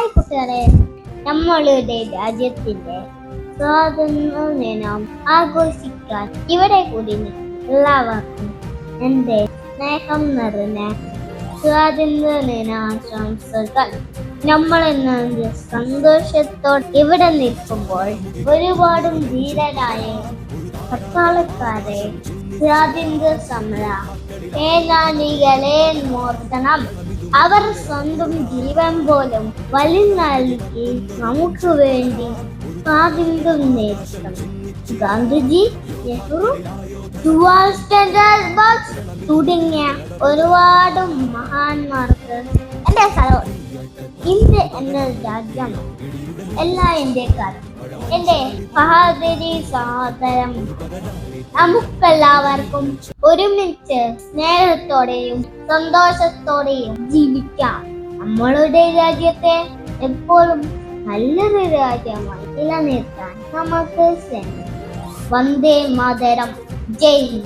Hi കുട്ടികളെ നമ്മളുടെ രാജ്യത്തിന്റെ സ്വാതന്ത്ര്യ ദിനം ആഘോഷിക്കാൻ ഇവിടെ കൂടി എല്ലാവർക്കും എന്റെ സ്നേഹം നിറഞ്ഞ സ്വാതന്ത്ര്യ ദിനാശംസകൾ നമ്മൾ ഇന്ന് സന്തോഷത്തോടെ ഇവിടെ നിൽക്കുമ്പോൾ ഒരുപാടും ധീരരായ പട്ടാളക്കാരെ സ്വാതന്ത്ര്യ സമര സേനാനികളെ ഓർക്കണം അവർ സ്വന്തം ജീവൻ പോലും വലി നൽകി നമുക്ക് വേണ്ടി സ്വാതന്ത്ര്യം നേടിക്കണം ഗാന്ധിജി നെഹ്റു തുടങ്ങിയ ഒരുപാട് മഹാന്മാർക്ക് എന്റെ സ്ഥലം. ഇന്ത്യ എന്ന രാജ്യം. എല്ലാ ഇന്ത്യക്കാരും. എന്റെ സഹോദരി സഹോദരം നമുക്കെല്ലാവർക്കും ഒരുമിച്ച് സ്നേഹത്തോടെയും സന്തോഷത്തോടെയും ജീവിക്കാം. നമ്മളുടെ രാജ്യത്തെ എപ്പോഴും നല്ലൊരു രാജ്യമായി നിലനിർത്താൻ നമുക്ക് വന്ദേ മാതരം. ജയ്